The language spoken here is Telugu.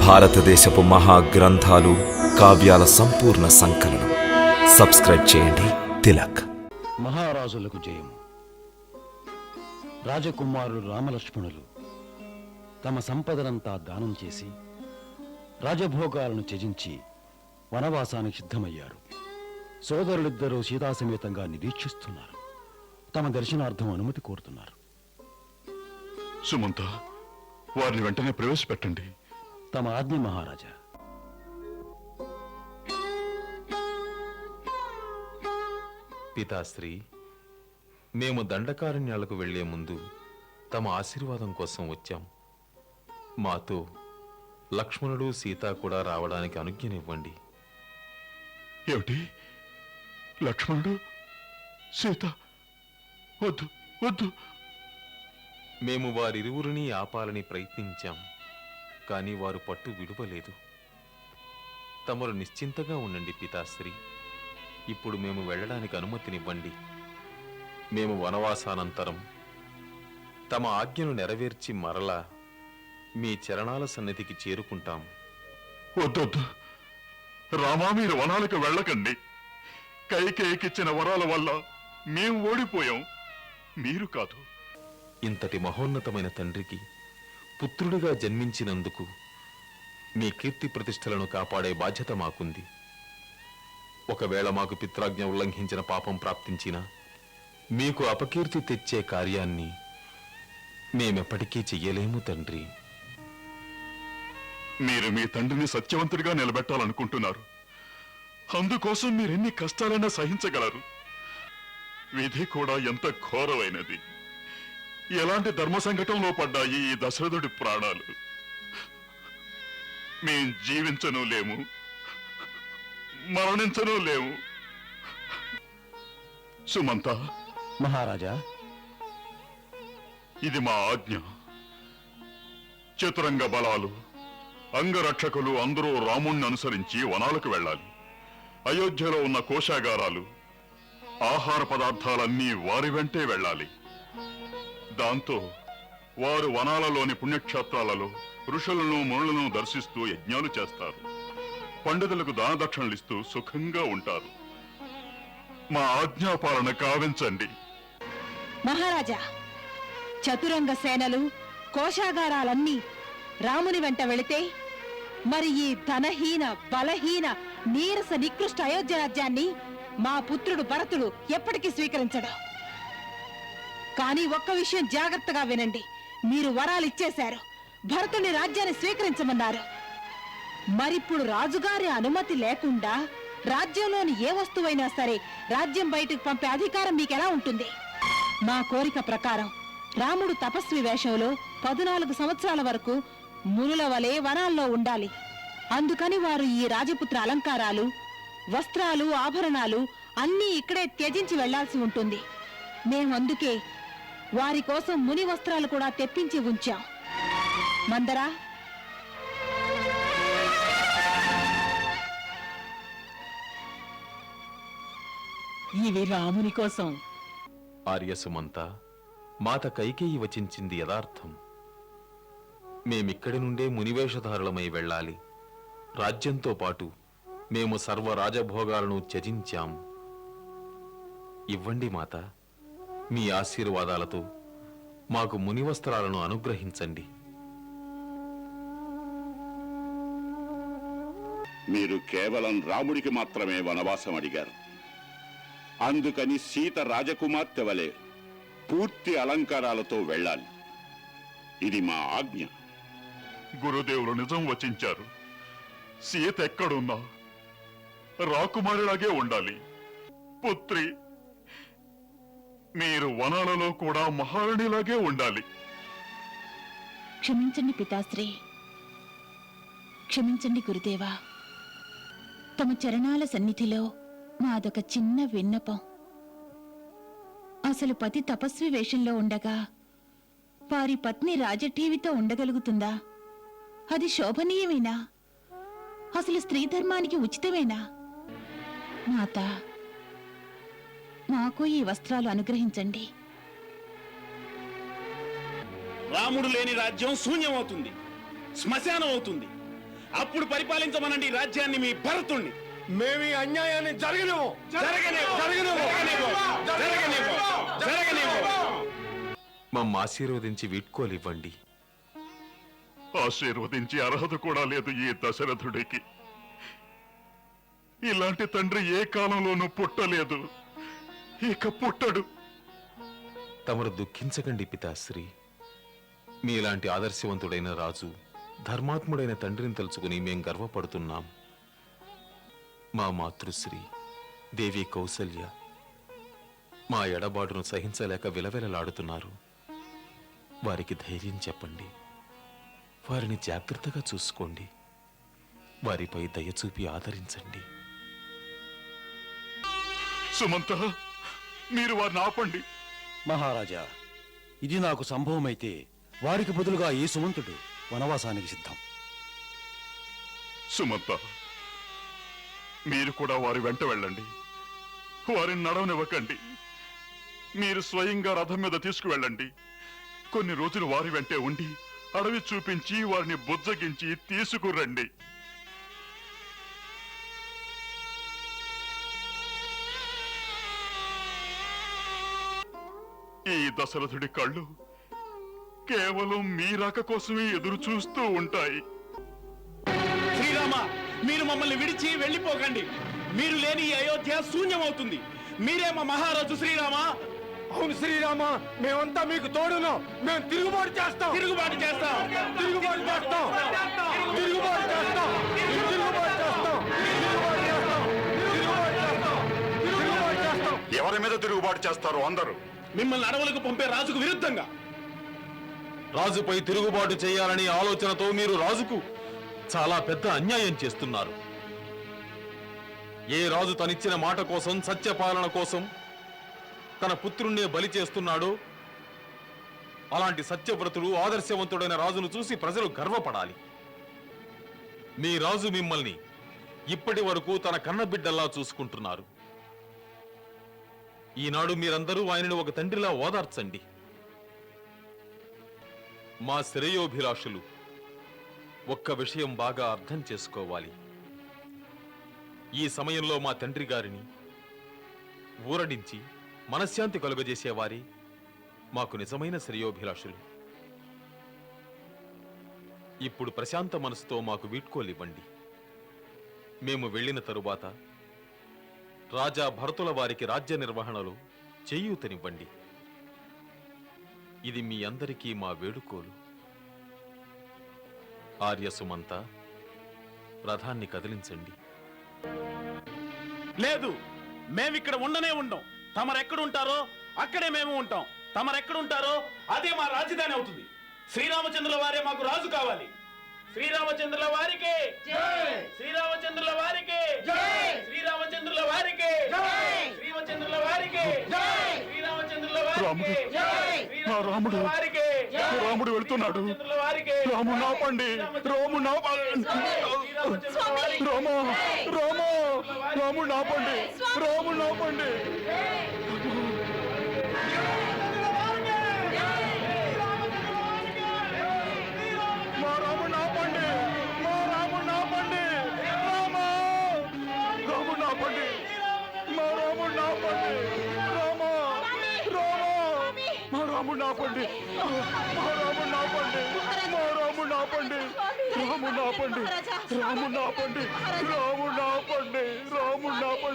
భారతదేశపు మహా గ్రంథాలు కావ్యాల సంపూర్ణ సంకలనం. సబ్స్క్రైబ్ చేయండి. తిలక్. మహారాజులకు జయము. రాజకుమారులు రామలక్ష్మణులు తమ సంపదనంతా దానం చేసి రాజభోగాలను త్యజించి వనవాసానికి సిద్ధమయ్యారు. సోదరులిద్దరూ సీతాసమేతంగా నిరీక్షిస్తున్నారు. తమ దర్శనార్థం అనుమతి కోరుతున్నారు. సుమంత వారిని వెంటనే ప్రవేశపెట్టండి. తమ ఆజ్ఞ మహారాజా. పితాశ్రీ మేము దండకారణ్యాలకు వెళ్ళే ముందు తమ ఆశీర్వాదం కోసం వచ్చాం. మాతో లక్ష్మణుడు సీత కూడా రావడానికి అనుజ్ఞనివ్వండి. ఏమిటి? లక్ష్మణుడు సీత? వద్దు వద్దు. మేము వారిరువురిని ఆపాలని ప్రయత్నించాం. కానీ వారు పట్టు విడువలేదు. తమరు నిశ్చింతగా ఉండండి పితాశ్రీ. ఇప్పుడు మేము వెళ్ళడానికి అనుమతినివ్వండి. మేము వనవాసానంతరం తమ ఆజ్ఞను నెరవేర్చి మరలా మీ చరణాల సన్నిధికి చేరుకుంటాం. వద్దొద్దు రామా మీరు వనాలకు వెళ్ళకండి. కైకేయికిచ్చిన వరాల వల్ల మేం ఓడిపోయాం. మీరు కాదు. ఇంతటి మహోన్నతమైన తండ్రికి పుత్రుడిగా జన్మించినందుకు మీ కీర్తి ప్రతిష్టలను కాపాడే బాధ్యత మాకుంది. ఒకవేళ మాకు పిత్రాజ్ఞ ఉల్లంఘించిన పాపం ప్రాప్తించినా మీకు అపకీర్తి తెచ్చే కార్యాన్ని మేమెప్పటికీ చెయ్యలేము తండ్రి. మీరు మీ తండ్రిని సత్యవంతుడిగా నిలబెట్టాలనుకుంటున్నారు. అందుకోసం మీరెన్ని కష్టాలైనా సహించగలరు. విధి కూడా ఎంత ఘోరమైనది. ఎలాంటి ధర్మ సంకటంలో పడ్డాయి ఈ దశరథుడి ప్రాణాలు? మేం జీవించను లేము. మరణించను లేము. సుమంత. మహారాజా. ఇది మా ఆజ్ఞ. చతురంగ బలాలు అంగరక్షకులు అందరూ రాముణ్ణి అనుసరించి వనాలకు వెళ్ళాలి. అయోధ్యలో ఉన్న కోశాగారాలు ఆహార పదార్థాలన్నీ వారి వెంటే వెళ్ళాలి. దాంతో వారు వనాలలోని పుణ్యక్షేత్రాలలో ఋషులను మునులను దర్శిస్తూ యజ్ఞాలు చేస్తారు. పండితులకు దానదక్షిణలిస్తూ సుఖంగా ఉంటారు. మా ఆజ్ఞాపాలన కావించండి. మహారాజా చతురంగ సేనలు కోశాగారాలన్నీ రాముని వెంట వెళితే మరి ఈ ధనహీన బలహీన నీరస నికృష్ట అయోధ్య రాజ్యాన్ని మా పుత్రుడు భరతుడు ఎప్పటికీ స్వీకరించడు. కానీ ఒక్క విషయం జాగ్రత్తగా వినండి. మీరు వరాలు ఇచ్చేశారు. భరతుని రాజ్యాన్ని స్వీకరించమన్నారు. మరిప్పుడు రాజుగారి అనుమతి లేకుండా రాజ్యంలోని ఏ వస్తువైనా సరే రాజ్యం బయటకు పంపే అధికారం మీకెలా ఉంటుంది? మా కోరిక ప్రకారం రాముడు తపస్వి వేషంలో పదునాలుగు సంవత్సరాల వరకు మునుల వలె వనాల్లో ఉండాలి. అందుకని వారు ఈ రాజపుత్ర అలంకారాలు వస్త్రాలు ఆభరణాలు అన్నీ ఇక్కడే త్యజించి వెళ్ళాల్సి ఉంటుంది. మేము అందుకే వారి కోసం ముని వస్త్రాలు కూడా తెప్పించి ఉంచాం. మందరా? ఇవి రాముని కోసం ఆర్యసుమంత మాత కైకేయి వచించింది యథార్థం. మేమిక్కడి నుండే మునివేషధారులమై వెళ్ళాలి. రాజ్యంతో పాటు మేము సర్వ రాజభోగాలను త్యజించాం. ఇవ్వండి మాత. మీ ఆశీర్వాదాలతో మాకు మునివస్త్రాలను అనుగ్రహించండి. మీరు కేవలం రాముడికి మాత్రమే వనవాసం అడిగారు. అందుకని సీత రాజకుమార్తె వలె పూర్తి అలంకారాలతో వెళ్ళాలి. ఇది మా ఆజ్ఞ. గురుదేవులు నిజం వచించారు. సీత ఎక్కడున్నా రాకుమారిలాగే ఉండాలి. పుత్రి మీరు వనాలలో కూడా మహారాణిలాగే ఉండాలి. క్షమించండి పితాశ్రీ. క్షమించండి గురుదేవా. తమ చరణాల సన్నిధిలో మాదొక చిన్న విన్నపం. అసలు పతి తపస్వి వేషంలో ఉండగా వారి పత్ని రాజఠీవితో ఉండగలుగుతుందా? అది శోభనీయమేనా? అసలు స్త్రీ ధర్మానికి ఉచితమేనా? మాత మాకు ఈ వస్త్రాలు అనుగ్రహించండి. రాముడు లేని రాజ్యం శూన్యమవుతుంది శ్మశానం అవుతుంది. అప్పుడు పరిపాలించమనండి ఈ రాజ్యాన్ని మీ భరతుణ్ణి. మేము ఈ అన్యాయాన్ని జరగనివ్వం. జరగనివ్వు. జరగనివ్వం. జరగనివ్వు. జరగనివ్వు. మమ్మ ఆశీర్వదించి వీడ్కోలివ్వండి. ఆశీర్వదించి అర్హత కూడా లేదు ఈ దశరథుడికి. ఇలాంటి తండ్రి ఏ కాలంలోనూ పుట్టలేదు. ఇక పుట్టడు. తమరు దుఃఖించకండి పితాశ్రీ. మీలాంటి ఆదర్శవంతుడైన రాజు ధర్మాత్ముడైన తండ్రిని తలుచుకుని మేం గర్వపడుతున్నాం. మా మాతృశ్రీ దేవి కౌసల్య మా ఎడబాటును సహించలేక విలవిలలాడుతున్నారు. వారికి ధైర్యం చెప్పండి. వారిని జాగ్రత్తగా చూసుకోండి. వారిపై దయ చూపి ఆదరించండి. సుమంత! మీరు వారిని ఆపండి. మహారాజా ఇది నాకు సంభవమైతే వారికి బదులుగా ఈ సుమంతుడు వనవాసానికి సిద్ధం. సుమంత మీరు కూడా వారి వెంట వెళ్ళండి. వారిని నడవనివ్వకండి. మీరు స్వయంగా రథం మీద తీసుకువెళ్ళండి. కొన్ని రోజులు వారి వెంటే ఉండి అడవి చూపించి వారిని బుజ్జగించి తీసుకురండి. ఈ దశరథుడి కళ్ళు కేవలం మీ రాక కోసమే ఎదురు చూస్తూ ఉంటాయి. శ్రీరామ మీరు మమ్మల్ని విడిచి వెళ్ళిపోకండి. మీరు లేని ఈ అయోధ్య శూన్యమవుతుంది. మీరే మా మహారాజు శ్రీరామ. అవును శ్రీరామ మేమంతా మీకు తోడును. మేము తిరుగుబాటు చేస్తాం. తిరుగుబాటు చేస్తాం. తిరుగుబాటు చేస్తాం. తిరుగుబాటు చేస్తాం. తిరుగుబాటు చేస్తాం. తిరుగుబాటు చేస్తాం. తిరుగుబాటు చేస్తాం. ఎవరి మీద తిరుగుబాటు చేస్తారు అందరూ? మిమ్మల్ని అడవులకు పంపే రాజుకు విరుద్ధంగా. రాజుపై తిరుగుబాటు చేయాలనే ఆలోచనతో మీరు రాజుకు చాలా పెద్ద అన్యాయం చేస్తున్నారు. ఏ రాజు తనిచ్చిన మాట కోసం సత్యపాలన కోసం తన పుత్రుణ్ణే బలి చేస్తున్నాడో అలాంటి సత్యవ్రతుడు ఆదర్శవంతుడైన రాజును చూసి ప్రజలు గర్వపడాలి. మీ రాజు మిమ్మల్ని ఇప్పటి వరకు తన కన్నబిడ్డల్లా చూసుకుంటున్నారు. ఈనాడు మీరందరూ ఆయనను ఒక తండ్రిలా ఓదార్చండి. మా శ్రేయోభిలాషులు ఒక్క విషయం బాగా అర్థం చేసుకోవాలి. ఈ సమయంలో మా తండ్రి గారిని ఊరడించి మనశ్శాంతి కలుగజేసేవారి మాకు నిజమైన శ్రేయోభిలాషులు. ఇప్పుడు ప్రశాంత మనసుతో మాకు వీడ్కోలివ్వండి. మేము వెళ్ళిన తరువాత రాజా భరతుల వారికి రాజ్య నిర్వహణలో చేయూతనివ్వండి. ఇది మీ అందరికీ మా వేడుకోలు. ఆర్య సుమంత రథాన్ని కదిలించండి. లేదు మేమిక్కడ ఉండనే ఉండం. తమరెక్కడుంటారో అక్కడే మేము ఉంటాం. తమరెక్కడుంటారో అదే మా రాజధాని అవుతుంది. శ్రీరామచంద్రుల వారే మాకు రాజు కావాలి. శ్రీరామచంద్రుల వారికి శ్రీరామచంద్రుల వారికి శ్రీరామచంద్రుల వారికి శ్రీరామచంద్రుల వారికి శ్రీరామచంద్రుల రాముడు, వారికి నా రాముడు, వారికి రాముడు వెళ్తున్నాడు. శ్రీరామచంద్రుల వారికి రాము నాపండి రాము నాపండి. రామా రామా రాము నాపండి రాము నాపండి. ఆపండి మా రాముడిని ఆపండి రామా రామా. మా రాముడిని ఆపండి మా రాముడిని ఆపండి మా రాముడిని ఆపండి రాముడిని ఆపండి రాముడిని ఆపండి రాముడిని ఆపండి రాముడిని ఆపండి